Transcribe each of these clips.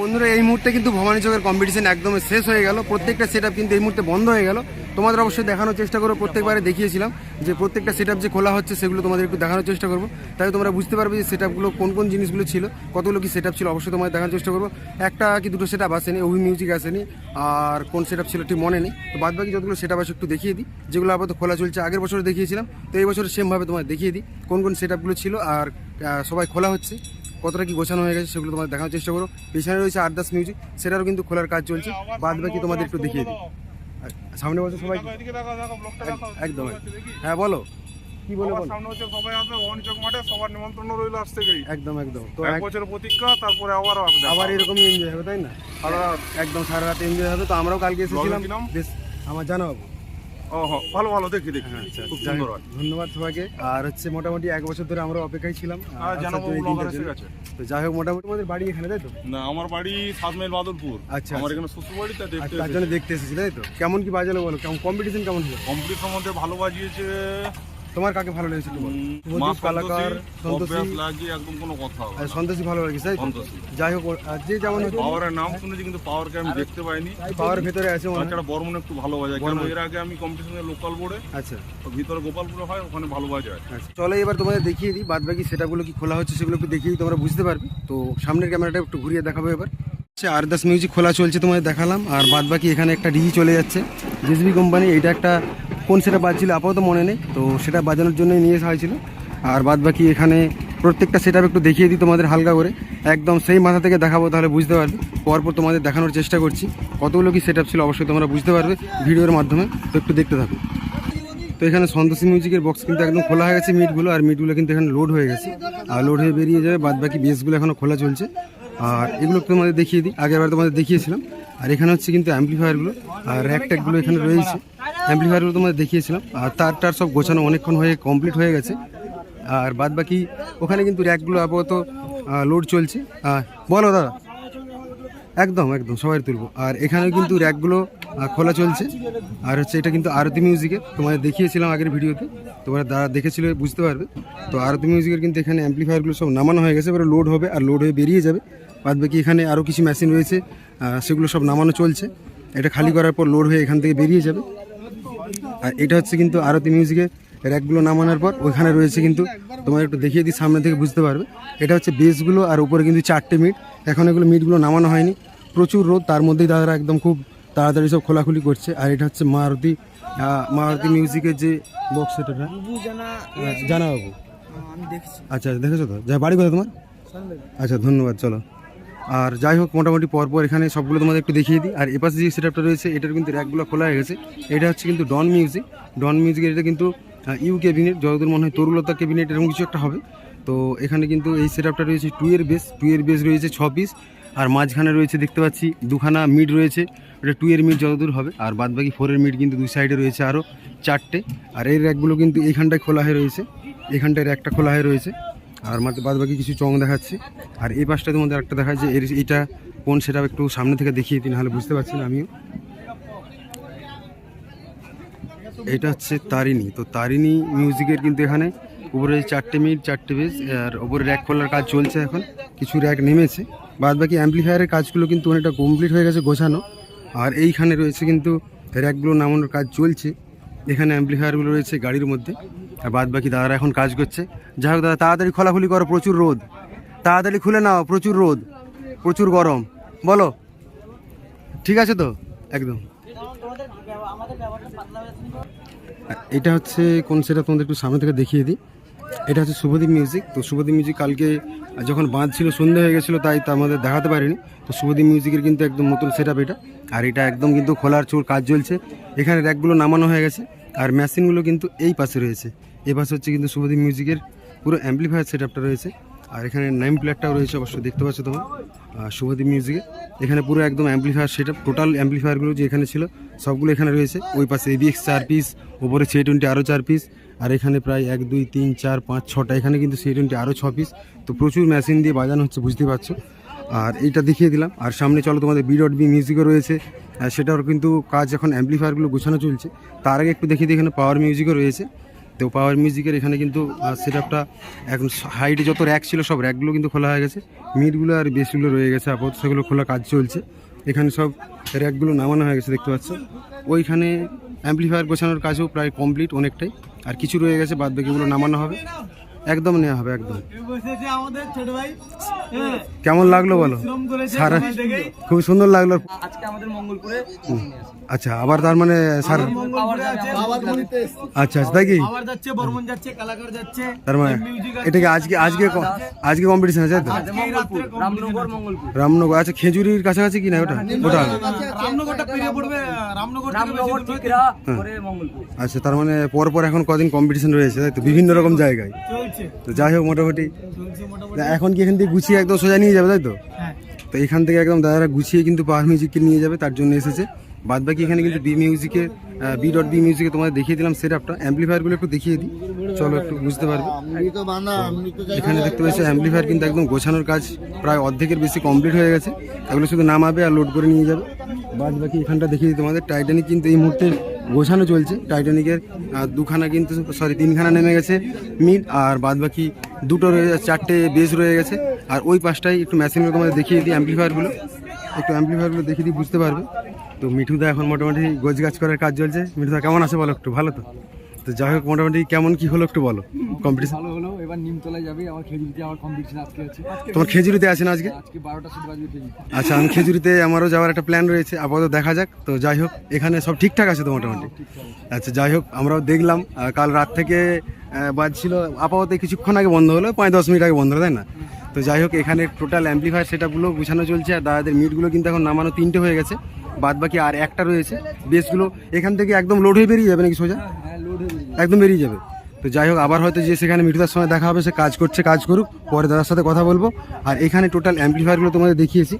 বন্ধুরা, এই মুহূর্তে কিন্তু ভবানী চকের কম্পিটিশন একদম শেষ হয়ে গেল। প্রত্যেকটা সেট কিন্তু এই মুহূর্তে বন্ধ হয়ে গেল। তোমাদের অবশ্যই দেখানোর চেষ্টা করব। প্রত্যেকবারে দেখিয়েছিলাম যে প্রত্যেকটা সেট যে খোলা হচ্ছে, সেগুলো তোমাদের একটু দেখানোর চেষ্টা করব। তাই তোমরা বুঝতে পারবে যে সেট কোন কোন জিনিসগুলো ছিল, কতগুলো কি সেট ছিল, অবশ্যই তোমাদের দেখানোর চেষ্টা করব। একটা কি দুটো সেট আপ আসেনি অভি মিউজিক আসেনি, আর কোন সেট ছিল ঠিক মনে নেই। তো বাদ বাকি যতগুলো সেট আছে একটু দেখিয়ে দিই। যেগুলো আপাতত খোলা চলছে, আগের বছর দেখিয়েছিলাম। তো এই বছর সেমভাবে তোমাদের দেখিয়ে দিই কোন কোন সেট ছিল, আর সবাই খোলা হচ্ছে। কতটা কি গোছানো হয়ে গেছে সেগুলো তোমাদের দেখানোর চেষ্টা করো। পিছনে রয়েছে আরদাস মিউজিক সেটারও কিন্তু খোলার কাজ চলছে। বাদ বাকি তোমাদের একটু দেখিয়ে দিই। সামনে বলছে সবাই একদম। হ্যাঁ বলো। কি বলে সবার বলো? সামনে হচ্ছে সবাই আসবে মাঠে সবার নিমন্ত্রণ রইল থেকেই। একদম একদম। তো এক প্রতীক্ষা তারপরে আবার আসবে। আবার এরকমই এনজয় হবে তাই না? সারা একদম সারা রাত এনজয় হবে। তো আমরাও কালকে এসেছিলাম। বেশ আমার জানাব ও ভালো ভালো দেখি দেখি। আচ্ছা খুব সুন্দর হয়। ধন্যবাদ আর হচ্ছে মোটামুটি এক বছর ধরে আমরা অপেক্ষায় ছিলাম। তো যাই হোক মোটামুটি বাড়ি এখানে তাই তো? না আমার বাড়ি সাত মাইল বাদলপুর। আচ্ছা, আমার আচ্ছা। এখানে শ্বশুর দেখতে তার জন্য দেখতে এসেছি তাই তো? কেমন কি বাজালো বলো? কেমন কম্পিটিশন কেমন হলো? মধ্যে সম্বন্ধে ভালো বাজিয়েছে তোমার কাকে ভালো লেগেছে একটু শুভদীপ কালাকার সন্তোষী। একদম কোনো কথা হবে আর। সন্তোষী ভালো লাগছে তাই যাই হোক আর যে যেমন পাওয়ারের নাম শুনেছি কিন্তু পাওয়ারকে আমি দেখতে পাইনি। পাওয়ার ভেতরে আছে হয়। তাছাড়া বর্মন একটু ভালো বাজায়। কারণ এর আগে আমি কম্পিটিশনে লোকাল বোর্ডে আচ্ছা। তো ভিতরে গোপালপুরে হয় ওখানে ভালো বাজায়। আচ্ছা চলো এবার তোমাদের দেখিয়ে দিই বাদ বাকি সেটাগুলো কি খোলা হচ্ছে সেগুলো একটু দেখিয়ে তোমরা বুঝতে পারবে। তো সামনের ক্যামেরাটা একটু ঘুরিয়ে দেখাবো এবার। আচ্ছা আরদাস মিউজিক খোলা চলছে তোমাদের দেখালাম আর বাদ বাকি এখানে একটা ডিজি চলে যাচ্ছে। জেসবি কোম্পানি এটা একটা কোন সেটা বাজছিল আপাতত মনে নেই। তো সেটা বাজানোর জন্যই নিয়ে আসা হয়েছিল। আর বাদ বাকি এখানে প্রত্যেকটা সেট একটু দেখিয়ে দিই তোমাদের হালকা করে। একদম সেই মাথা থেকে দেখাবো তাহলে বুঝতে পারবে। পরপর তোমাদের দেখানোর চেষ্টা করছি। কতগুলো কি সেট ছিল অবশ্যই তোমরা বুঝতে পারবে ভিডিওর মাধ্যমে। তো একটু দেখতে থাকো। তো এখানে সন্তোষী মিউজিকের বক্স কিন্তু একদম খোলা হয়ে গেছে মিটগুলো আর মিটগুলো কিন্তু এখানে লোড হয়ে গেছে। আর লোড হয়ে বেরিয়ে যাবে বাদ বাকি বেসগুলো এখনও খোলা চলছে। আর এগুলো তোমাদের দেখিয়ে দিই। আগেরবার তোমাদের দেখিয়েছিলাম। আর এখানে হচ্ছে কিন্তু অ্যাম্পলিফায়ারগুলো আর র্যাক ট্যাকগুলো এখানে রয়েছে। অ্যাম্পলিফায়ারগুলো তোমাদের দেখিয়েছিলাম। আর তার টার সব গোছানো অনেকক্ষণ হয়ে কমপ্লিট হয়ে গেছে। আর বাদ বাকি ওখানে কিন্তু র্যাকগুলো আপাতত লোড চলছে। বলো দাদা। একদম একদম, সবাই তুলবো। আর এখানে কিন্তু র্যাকগুলো খোলা চলছে। আর হচ্ছে এটা কিন্তু আরতি মিউজিকের তোমাদের দেখিয়েছিলাম আগের ভিডিওতে। তোমরা যারা দেখেছিল বুঝতে পারবে। তো আরতি মিউজিকের কিন্তু এখানে অ্যাম্পলিফায়ারগুলো সব নামানো হয়ে গেছে। এবারে লোড হবে, আর লোড হয়ে বেরিয়ে যাবে। বাদ বাকি এখানে আরও কিছু মেশিন রয়েছে। সেগুলো সব নামানো চলছে। এটা খালি করার পর লোড হয়ে এখান থেকে বেরিয়ে যাবে। আর এটা হচ্ছে কিন্তু আরতি মিউজিকে র্যাকগুলো নামানোর পর ওইখানে রয়েছে কিন্তু তোমার একটু দেখিয়ে দিই সামনে থেকে বুঝতে পারবে। এটা হচ্ছে বেসগুলো আর উপরে কিন্তু চারটে মিট এখন এগুলো মিটগুলো নামানো হয়নি। প্রচুর রোদ তার মধ্যেই দাদারা একদম খুব তাড়াতাড়ি সব খোলাখুলি করছে। আর এটা হচ্ছে মারুতি মারুতি মিউজিকের যে বক্স সেটা না জানা বাবু। আমি আচ্ছা দেখেছ তো? যা বাড়ি কোথায় তোমার? আচ্ছা ধন্যবাদ চলো। আর যাই হোক, মোটামুটি পরপর এখানে সবগুলো তোমাদের একটু দেখিয়ে দিই। আর এপাশে যে সেটআপটা রয়েছে, এটার কিন্তু র্যাকগুলো খোলা হয়ে গেছে। এটা হচ্ছে কিন্তু ডন মিউজিক ডন মিউজিকের এটা কিন্তু ইউ ক্যাবিনেট যতদূর মনে হয় তরুলতা ক্যাবিনেট এরকম কিছু একটা হবে। তো এখানে কিন্তু এই সেটআপটা রয়েছে টু এর বেস টু এর বেস রয়েছে ছ পিস আর মাঝখানে রয়েছে দেখতে পাচ্ছি, দুখানা মিড রয়েছে। এটা টু এর মিড যতদূর হবে। আর বাদ বাকি ফোরের মিড কিন্তু দুই সাইডে রয়েছে আরও চারটে। আর এই র্যাকগুলো কিন্তু এইখানটায় খোলা হয়ে রয়েছে। এখানটায় র্যাকটা খোলা হয়ে রয়েছে। আর বাদ বাকি কিছু চং দেখাচ্ছে। আর এই পাশটা তোমাদের একটা দেখা যে এর এটা কোন সেটা একটু সামনে থেকে দেখিয়ে দিন নাহলে বুঝতে পারছি না আমিও। এটা হচ্ছে তারিণী। তো তারিণী মিউজিকের কিন্তু এখানে উপরে চারটে মিনিট, চারটে বেজ আর উপরে র্যাক খোলার কাজ চলছে এখন। কিছু র্যাক নেমেছে। বাদ বাকি অ্যাম্পলিফায়ারের কাজগুলো কিন্তু অনেকটা কমপ্লিট হয়ে গেছে গোছানো। আর এইখানে রয়েছে কিন্তু র্যাকগুলো নামানোর কাজ চলছে। এখানে অ্যাম্পলিফায়ারগুলো রয়েছে গাড়ির মধ্যে, আর বাদ বাকি দাদারা এখন কাজ করছে। যাই হোক দাদা, তাড়াতাড়ি খোলাখুলি করো, প্রচুর রোদ। তাড়াতাড়ি খুলে নাও, প্রচুর রোদ, প্রচুর গরম। বলো, ঠিক আছে তো? একদম। এটা হচ্ছে, কোন সেটা তোমাদের একটু সামনে থেকে দেখিয়ে দিই। এটা হচ্ছে শুভদীপ মিউজিক। তো শুভদীপ মিউজিক কালকে যখন বাঁধ ছিল, সন্ধে হয়ে গেছিল, তাই তা আমাদের দেখাতে পারিনি। তো শুভদীপ মিউজিকের কিন্তু একদম নতুন সেট এটা। আর এটা একদম কিন্তু খোলার চোর, কাজ চলছে। এখানে র্যাকগুলো নামানো হয়ে গেছে। আর মেশিনগুলো কিন্তু এই পাশে রয়েছে। এই পাশে হচ্ছে কিন্তু শুভদীপ মিউজিকের পুরো অ্যাম্পলিফায়ার সেট রয়েছে। আর এখানে নেম প্লেটটাও রয়েছে অবশ্যই দেখতে পাচ্ছ তোমার। শুভদীপ মিউজিকে এখানে পুরো একদম অ্যাম্পলিফায়ার সেট টোটাল অ্যাম্পলিফায়ারগুলো যে এখানে ছিল, সবগুলো এখানে রয়েছে। ওই পাশে এবিএক্স চার পিস ওপরে সি টোয়েন্টি আরও চার পিস আর এখানে প্রায় এক, দুই, তিন, চার, পাঁচ, ছটা, এখানে কিন্তু সি টোয়েন্টি আরও ছ পিস তো প্রচুর মেশিন দিয়ে বাজানো হচ্ছে বুঝতে পারছ। আর এইটা দেখিয়ে দিলাম। আর সামনে চলো তোমাদের বি ডট বি মিউজিকও রয়েছে। সেটার কিন্তু কাজ এখন অ্যাম্পলিফায়ারগুলো গোছানো চলছে। তার আগে একটু দেখিয়ে এখানে পাওয়ার মিউজিকও রয়েছে। তো পাওয়ার মিউজিকের এখানে কিন্তু সেট আপটা এখন হাইটে যত র্যাক ছিল, সব র্যাকগুলো কিন্তু খোলা হয়ে গেছে। মিটগুলো আর বেসগুলো রয়ে গেছে, আপাতত সেগুলো খোলা কাজ চলছে। এখানে সব র্যাকগুলো নামানো হয়ে গেছে, দেখতে পাচ্ছ। ওইখানে অ্যাম্পলিফায়ার গোছানোর কাজও প্রায় কমপ্লিট অনেকটাই। আর কিছু রয়ে গেছে বাদ বাকিগুলো নামানো হবে। একদম নেওয়া হবে একদম। আমাদের ছোট ভাই হ্যাঁ, কেমন লাগল বলো? সারা খুব সুন্দর লাগল। আজকে আমাদের মঙ্গলপুরে আচ্ছা আবার তার মানে স্যার আচ্ছা আচ্ছা তাই কি? আবার যাচ্ছে বর্মন যাচ্ছে কালাকার যাচ্ছে তার মানে এটা কি আজকে আজকে আজকে কম্পিটিশন আছে তাই তো? রামনগর মঙ্গলপুর। আচ্ছা খেজুরির কাছাকাছি কি না ওটা? ওটা করে মঙ্গলপুর। আচ্ছা তার মানে পর পর এখন কদিন কম্পিটিশন রয়েছে তাই তো? বিভিন্ন রকম জায়গায়। তো যাই হোক মোটামুটি। এখন কি এখান থেকে গুছিয়ে একদম সোজা নিয়ে যাবে তাই তো? হ্যাঁ। তো এখান থেকে একদম দাদারা গুছিয়ে কিন্তু পাওয়ার মিউজিককে নিয়ে যাবে তার জন্য এসেছে। বাদ বাকি এখানে কিন্তু বি মিউজিকে বি ডট বি মিউজিকে তোমাদের দেখিয়ে দিলাম সেট আপটা অ্যাম্পলিফায়ারগুলো একটু দেখিয়ে দিই। চলো একটু বুঝতে পারবে। এখানে দেখতে পাচ্ছি অ্যাম্পলিফায়ার কিন্তু একদম গোছানোর কাজ প্রায় অর্ধেকের বেশি কমপ্লিট হয়ে গেছে। এগুলো শুধু নামাবে আর লোড করে নিয়ে যাবে। বাদ বাকি এখানটা দেখিয়ে দিই তোমাদের। টাইটানিক কিন্তু এই মুহূর্তে গোছানো চলছে। টাইটানিকের দুখানা কিন্তু সরি তিনখানা নেমে গেছে মিড আর বাদ বাকি দুটো রয়ে, চারটে বেস রয়ে গেছে। আর ওই পাশটাই একটু মেশিনগুলো তোমাদের দেখিয়ে দিই অ্যাম্পলিফায়ারগুলো একটু অ্যাম্পলিফায়ারগুলো দেখিয়ে দিই, বুঝতে পারবে। তো মিঠুদা এখন মোটামুটি গোছ গাছ করার কাজ চলছে। মিঠুদা, কেমন আছে বলো একটু? ভালো তো? তো যাই হোক, মোটামুটি কেমন কী হলো একটু বলো। কম্পিটিশন এবার নিমতলায় যাবে আমার খেজুরিতে আমার কম্পিটিশন আজকে আছে। তোমার খেজুরিতে আছেন আজকে? আজকে বারোটা সিট বাজবে খেজুরি। আচ্ছা আমি খেজুরিতে আমারও যাওয়ার একটা প্ল্যান রয়েছে আপাতত দেখা যাক। তো যাই হোক এখানে সব ঠিকঠাক আছে তো মোটামুটি? আচ্ছা যাই হোক আমরাও দেখলাম কাল রাত থেকে বাজছিল আপাতত কিছুক্ষণ আগে বন্ধ হলো পাঁচ দশ মিনিট আগে বন্ধ হলো তাই না? তো যাই হোক এখানে টোটাল অ্যাম্পলিফায়ার সেটাগুলো গুছানো চলছে আর দাদাদের মিটগুলো কিন্তু এখন নামানো তিনটে হয়ে গেছে বাদ বাকি আর একটা রয়েছে। বেসগুলো এখান থেকে একদম লোড হয়ে বেরিয়ে যাবে নাকি সোজা? হ্যাঁ হয়ে একদম বেরিয়ে যাবে। তো যাই হোক, আবার হয়তো যে সেখানে মিঠুদার সময় দেখা হবে, সে কাজ করছে, কাজ করুক, পরে দাদার সাথে কথা বলব। আর এখানে টোটাল অ্যাম্পলিফায়ারগুলো তোমাদের দেখিয়েছি।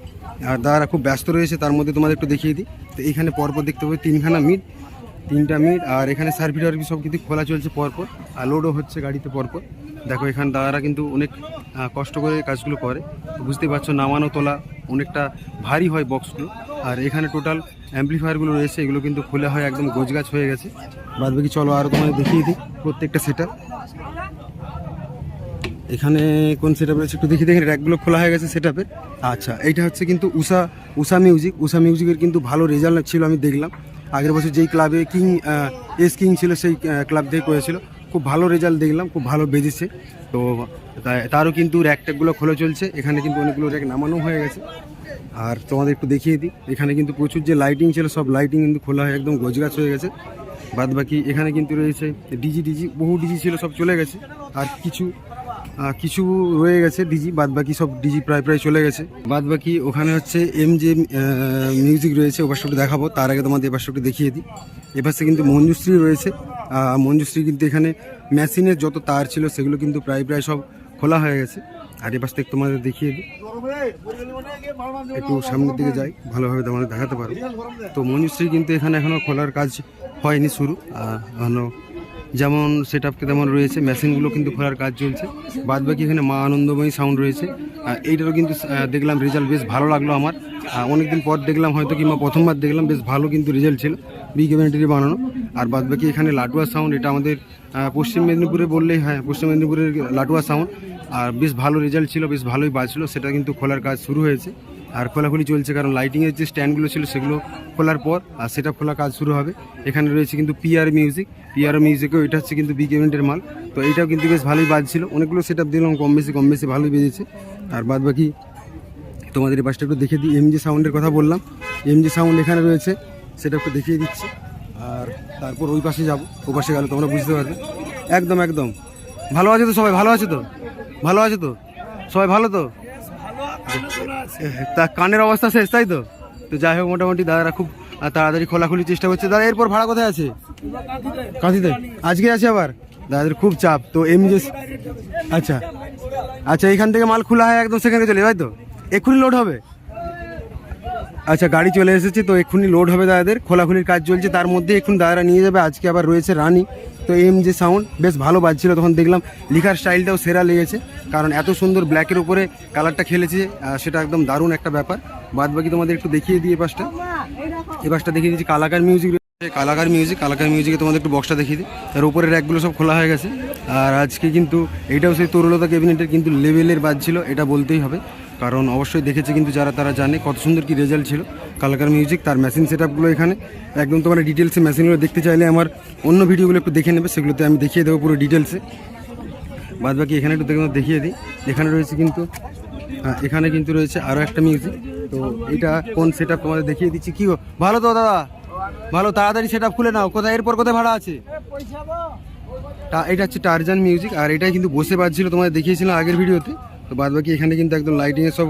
আর দাদারা খুব ব্যস্ত রয়েছে, তার মধ্যে তোমাদের একটু দেখিয়ে দিই। তো এখানে পরপর দেখতে পাবে তিনখানা মিট তিনটা মিট আর এখানে সার্ভিস টার্ভিস সব কিছু খোলা চলছে পরপর, আর লোডও হচ্ছে গাড়িতে পরপর। দেখো, এখানে দাদারা কিন্তু অনেক কষ্ট করে কাজগুলো করে। বুঝতেই পারছ, নামানো তোলা অনেকটা ভারী হয় বক্সগুলো আর এখানে টোটাল অ্যাম্পলিফায়ারগুলো রয়েছে, এগুলো কিন্তু খোলা হয় একদম গোছগাছ হয়ে গেছে। বাদ বাকি চলো আরও তোমাদের দেখিয়ে দিই। প্রত্যেকটা সেট এখানে কোন সেট রয়েছে একটু দেখি দেখি র্যাকগুলো খোলা হয়ে গেছে সেট আচ্ছা এইটা হচ্ছে কিন্তু উষা উষা মিউজিক উষা মিউজিকের কিন্তু ভালো রেজাল্ট ছিল, আমি দেখলাম। আগের বছর যেই ক্লাবে কিং এস কিং ছিল, সেই ক্লাব থেকে করেছিল খুব ভালো রেজাল্ট দেখলাম, খুব ভালো বেজেছে। তো তারও কিন্তু র্যাক ট্যাকগুলো খোলা চলছে। এখানে কিন্তু অনেকগুলো র্যাক নামানো হয়ে গেছে। আর তোমাদের একটু দেখিয়ে দিই, এখানে কিন্তু প্রচুর যে লাইটিং ছিল, সব লাইটিং কিন্তু খোলা হয়ে একদম গোছগাছ হয়ে গেছে। বাদ বাকি এখানে কিন্তু রয়েছে ডিজি ডিজি, বহু ডিজি ছিল, সব চলে গেছে। আর কিছু কিছু রয়ে গেছে ডিজি বাদ বাকি সব ডিজি প্রায় প্রায় চলে গেছে। বাদ বাকি ওখানে হচ্ছে এম যে মিউজিক রয়েছে ওপাশটা দেখাবো, তার আগে তোমাদের এপাশটা দেখিয়ে দিই। এপাশে কিন্তু মঞ্জুশ্রী রয়েছে মঞ্জুশ্রী কিন্তু এখানে মেশিনের যত তার ছিল, সেগুলো কিন্তু প্রায় প্রায় সব খোলা হয়ে গেছে। আর এপাশ থেকে তোমাদের দেখিয়ে দিই। একটু সামনের দিকে যাই, ভালোভাবে তোমাদের দেখাতে পারব তো মঞ্জুশ্রী কিন্তু এখানে এখনও খোলার কাজ হয়নি শুরু। আহ, এখনও যেমন সেট আপকে তেমন রয়েছে মেশিনগুলো কিন্তু খোলার কাজ চলছে। বাদ বাকি এখানে মা আনন্দময়ী সাউন্ড রয়েছে। এইটারও কিন্তু দেখলাম রেজাল্ট বেশ ভালো লাগল আমার। অনেকদিন পর দেখলাম হয়তো কিংবা প্রথমবার দেখলাম বেশ ভালো কিন্তু রেজাল্ট ছিল। বিগ ইভেন্টেরই বানানো। আর বাদ বাকি এখানে লাটুয়া সাউন্ড এটা আমাদের পশ্চিম মেদিনীপুরে বললেই হ্যাঁ পশ্চিম মেদিনীপুরের লাটুয়া সাউন্ড আর বেশ ভালো রেজাল্ট ছিল বেশ ভালোই বাজছিল সেটা কিন্তু খোলার কাজ শুরু হয়েছে। আর খোলাখুলি চলছে, কারণ লাইটিংয়ের যে স্ট্যান্ডগুলো ছিল সেগুলো খোলার পর, আর সেটা খোলা কাজ শুরু হবে। এখানে রয়েছে কিন্তু পিআর মিউজিক পিআর মিউজিকও এটা হচ্ছে কিন্তু বিগ ইভেন্টের মাল। তো এইটাও কিন্তু বেশ ভালোই বাজছিল। অনেকগুলো সেট আপ দিলাম কম বেশি কম বেশি ভালোই বেজেছে। আর বাদ বাকি তোমাদের এই পাশটা একটু দেখে দিই। এমজি সাউন্ডের কথা বললাম। এমজি সাউন্ড এখানে রয়েছে, সেটা একটু দেখিয়ে দিচ্ছি। আর তারপর ওই পাশে যাব। ওই পাশে গেলে তোমরা বুঝতে পারবে। একদম একদম। ভালো আছে তো সবাই? ভালো আছে তো? ভালো আছে তো? সবাই ভালো তো? তা কানের অবস্থা শেষ, তাই তো? তো যাই হোক, মোটামুটি দাদারা খুব তাড়াতাড়ি খোলাখুলি চেষ্টা করছে। দাদা, এরপর ভাড়া কোথায় আছে? কাঁথিতে। আজকে আছে আবার? দাদাদের খুব চাপ। তো এমনি আচ্ছা। আচ্ছা এখান থেকে মাল খোলা হয় একদম সেখানে চলে, তাই তো? এক্ষুনি লোড হবে? আচ্ছা গাড়ি চলে এসেছে, তো এক্ষুনি লোড হবে দাদাদের। খোলাখুলির কাজ চলছে, তার মধ্যে এক্ষুনি দাদারা নিয়ে যাবে। আজকে আবার রয়েছে রানি। তো এম যে সাউন্ড বেশ ভালো বাজছিল, তখন দেখলাম লিখার স্টাইলটাও সেরা লেগেছে, কারণ এত সুন্দর ব্ল্যাকের উপরে কালারটা খেলেছে সেটা একদম দারুণ একটা ব্যাপার। বাদ বাকি তোমাদের একটু দেখিয়ে দিই এ পাশটা। এ পাশটা দেখিয়ে দিচ্ছি কালাকার মিউজিক কালাকার মিউজিক কালাকার মিউজিকে তোমাদের একটু বক্সটা দেখিয়ে দিই। তার উপরের র্যাকগুলো সব খোলা হয়ে গেছে। আর আজকে কিন্তু এইটাও সেই তরুলতা ক্যাবিনেটের কিন্তু লেভেলের বাজছিল, এটা বলতেই হবে। কারণ অবশ্যই দেখেছে কিন্তু যারা তারা জানে কত সুন্দর কি রেজাল্ট ছিল। কালাকার মিউজিক তার মেশিন সেট আপগুলো এখানে। একদম তোমার ডিটেলসে মেশিনগুলো দেখতে চাইলে আমার অন্য ভিডিওগুলো একটু দেখে নেবে সেগুলোতে আমি দেখিয়ে দেবো পুরো ডিটেলসে বাদ বাকি এখানে একটু দেখে দেখিয়ে দিই। এখানে রয়েছে কিন্তু হ্যাঁ, এখানে কিন্তু রয়েছে আরও একটা মিউজিক তো এটা কোন সেট আপ তোমাদের দেখিয়ে দিচ্ছি। কী? ভালো তো দাদা? ভালো তাড়াতাড়ি সেট আপ খুলে নাও। কোথায়? এরপর কোথায় ভাড়া আছে? এটা হচ্ছে টারজান মিউজিক আর এটাই কিন্তু বসে বাজছিল তোমাদের দেখিয়েছিলাম আগের ভিডিওতে তো বাদ বাকি এখানে কিন্তু একদম লাইটিংয়ের সব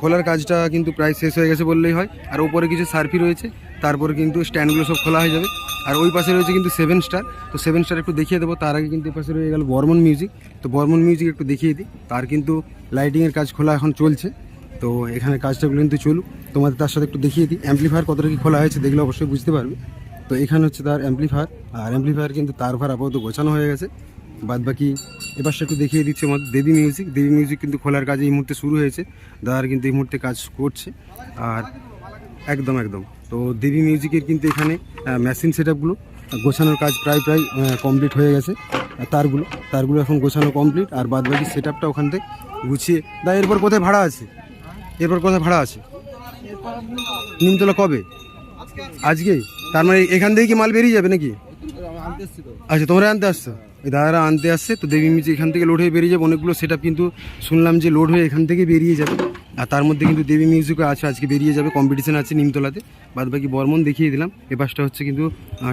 খোলার কাজটা কিন্তু প্রায় শেষ হয়ে গেছে বললেই হয়। আর ওপরে কিছু সার্ফি রয়েছে, তারপর কিন্তু স্ট্যান্ডগুলো সব খোলা হয়ে যাবে। আর ওই পাশে রয়েছে কিন্তু সেভেন স্টার তো সেভেন স্টার একটু দেখিয়ে দেবো। তার আগে কিন্তু পাশে রয়ে গেল বর্মন মিউজিক তো বর্মন মিউজিক একটু দেখিয়ে দিই। তার কিন্তু লাইটিংয়ের কাজ খোলা এখন চলছে, তো এখানে কাজটা কিন্তু চলুক। তোমাদের তার সাথে একটু দেখিয়ে দিই। অ্যাম্পলিফায়ার কতটা কি খোলা হয়েছে দেখলে অবশ্যই বুঝতে পারবে। তো এখানে হচ্ছে তার অ্যাম্পলিফায়ার আর অ্যাম্পলিফায়ার কিন্তু তার ভার আপাতত গোছানো হয়ে গেছে। বাদ বাকি এবার একটু দেখিয়ে দিচ্ছি আমাদের দেবী মিউজিক দেবী মিউজিক কিন্তু খোলার কাজ এই মুহূর্তে শুরু হয়েছে। দাদার কিন্তু এই মুহূর্তে কাজ করছে। আর একদম একদম। তো দেবী মিউজিকের কিন্তু এখানে মেশিন সেট আপগুলো গোছানোর কাজ প্রায় প্রায় কমপ্লিট হয়ে গেছে। তারগুলো তারগুলো এখন গোছানো কমপ্লিট আর বাদ বাকি সেট আপটা ওখান থেকে গুছিয়ে, দা, এরপর কোথায় ভাড়া আছে? এরপর কোথায় ভাড়া আছে? নিমতলা কবে? আজকে? তার মানে এখান থেকে কি মাল বেরিয়ে যাবে নাকি? আচ্ছা তোমরা আনতে আসছো? এই দাদারা আনতে আসছে, তো দেবী মিউজিক এখান থেকে লোড হয়ে বেরিয়ে যাবে, অনেকগুলো সেটা কিন্তু শুনলাম যে লোড হয়ে এখান থেকে বেরিয়ে যাবে। আর তার মধ্যে কিন্তু দেবী মিউজিকও আছে, আজকে বেরিয়ে যাবে কম্পিটিশান আছে নিমতলাতে। বাদ বাকি বর্মন দেখিয়ে দিলাম। এ পাশটা হচ্ছে কিন্তু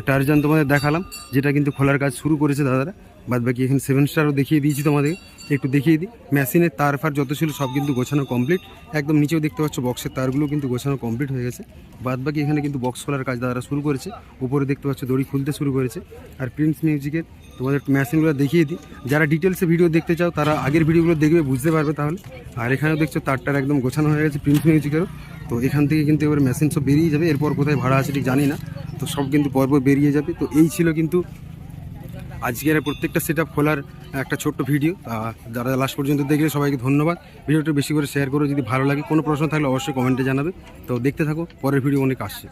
টার্জান তোমাদের দেখালাম, যেটা কিন্তু খোলার কাজ শুরু করেছে দাদারা। বাদ বাকি এখানে সেভেন স্টারও দেখিয়ে দিয়েছি তোমাদের। একটু দেখিয়ে দিই। মেশিনের তার ফার যত ছিল সব কিন্তু গোছানো কমপ্লিট একদম নিচেও দেখতে পাচ্ছ বক্সের তারগুলো কিন্তু গোছানো কমপ্লিট হয়ে গেছে। বাদ বাকি এখানে কিন্তু বক্স খোলার কাজ দাদারা শুরু করেছে। উপরে দেখতে পাচ্ছ দড়ি খুলতে শুরু করেছে। আর প্রিন্স মিউজিকের তোমাদের মেশিনগুলো দেখিয়ে দিই। যারা ডিটেলসে ভিডিও দেখতে চাও, তারা আগের ভিডিওগুলো দেখবে, বুঝতে পারবে তাহলে। আর এখানেও দেখছ তারটার একদম গোছানো হয়ে গেছে প্রিন্স মিউজিকেরও তো এখান থেকে কিন্তু এবার মেশিন সব বেরিয়ে যাবে। এরপর কোথায় ভাড়া আছে ঠিক জানি না। তো সব কিন্তু পর্ব বেরিয়ে যাবে। তো এই ছিল কিন্তু আজকের প্রত্যেকটা সেট খোলার একটা ছোট্ট ভিডিও যারা লাস্ট পর্যন্ত দেখলে সবাইকে ধন্যবাদ। ভিডিওটা বেশি করে শেয়ার করো, যদি ভালো লাগে। কোনো প্রশ্ন থাকলে অবশ্যই কমেন্টে জানাবে। তো দেখতে থাকো, পরের ভিডিও অনেক আসছে।